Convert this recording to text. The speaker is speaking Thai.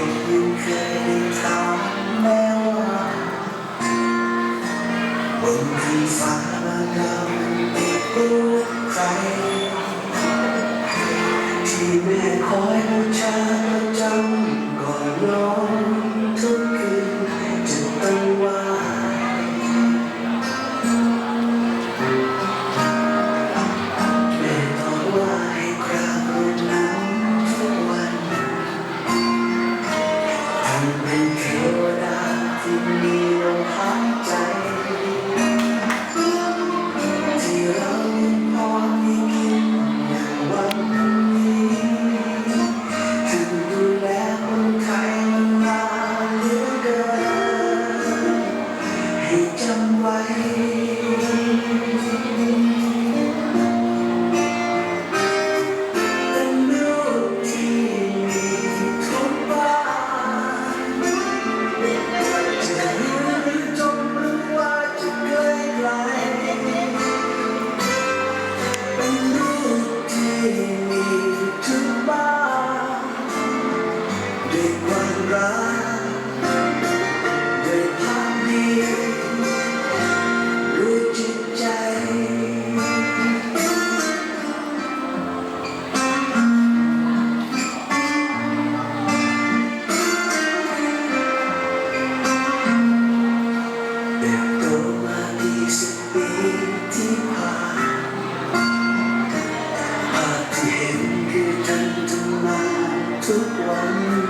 คุณเคยได้ถาแม่ว่าบนที่ฟ้าดำติด you.